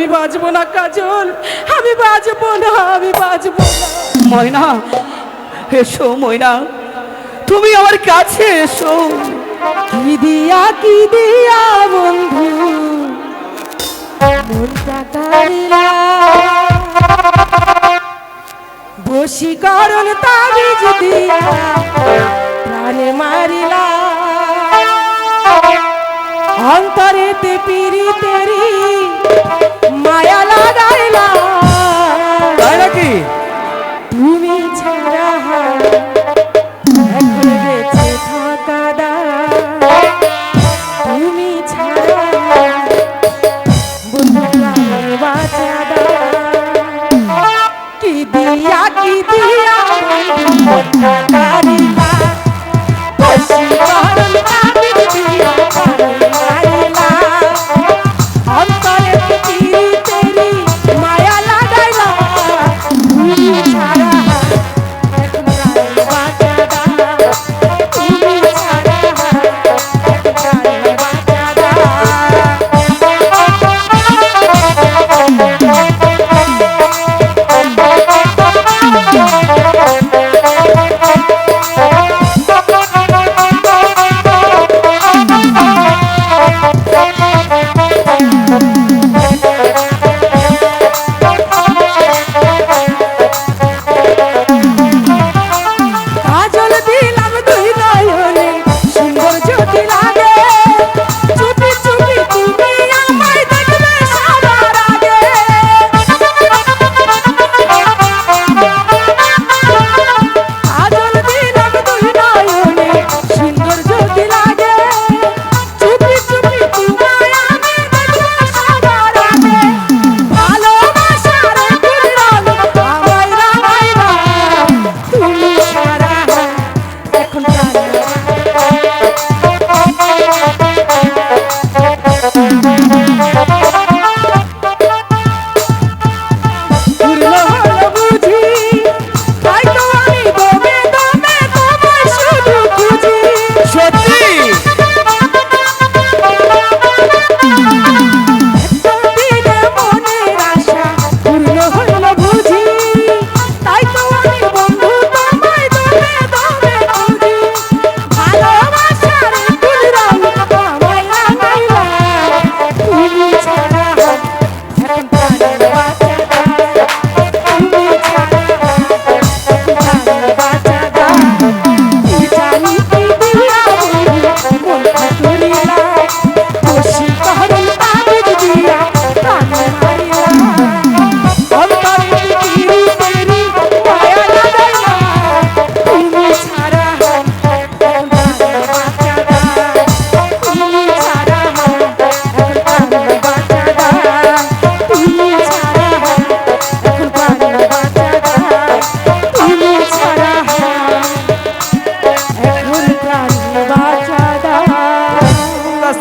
আমি বাঁচবো না কাজল, আমি বাঁচবো না, আমি বাঁচবো না। ময়না, এসো ময়না, তুমি আমার কাছে এসো। কি দিয়া কি দিয়া, বন্ধু? কারণ তাবি যদি প্রাণে মারিলা। অন্তরেতে পিড়িতে তুমি ছাড়া এখন বেঁচে থাকা দা তুমি ছাড়া বুঝলাম বাঁচা দা কি দিয়া? কি দিয়া? তারি নবী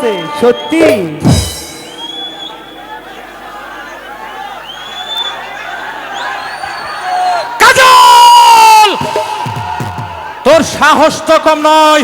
আছে সত্যি। তোর সাহস তো কম নয়।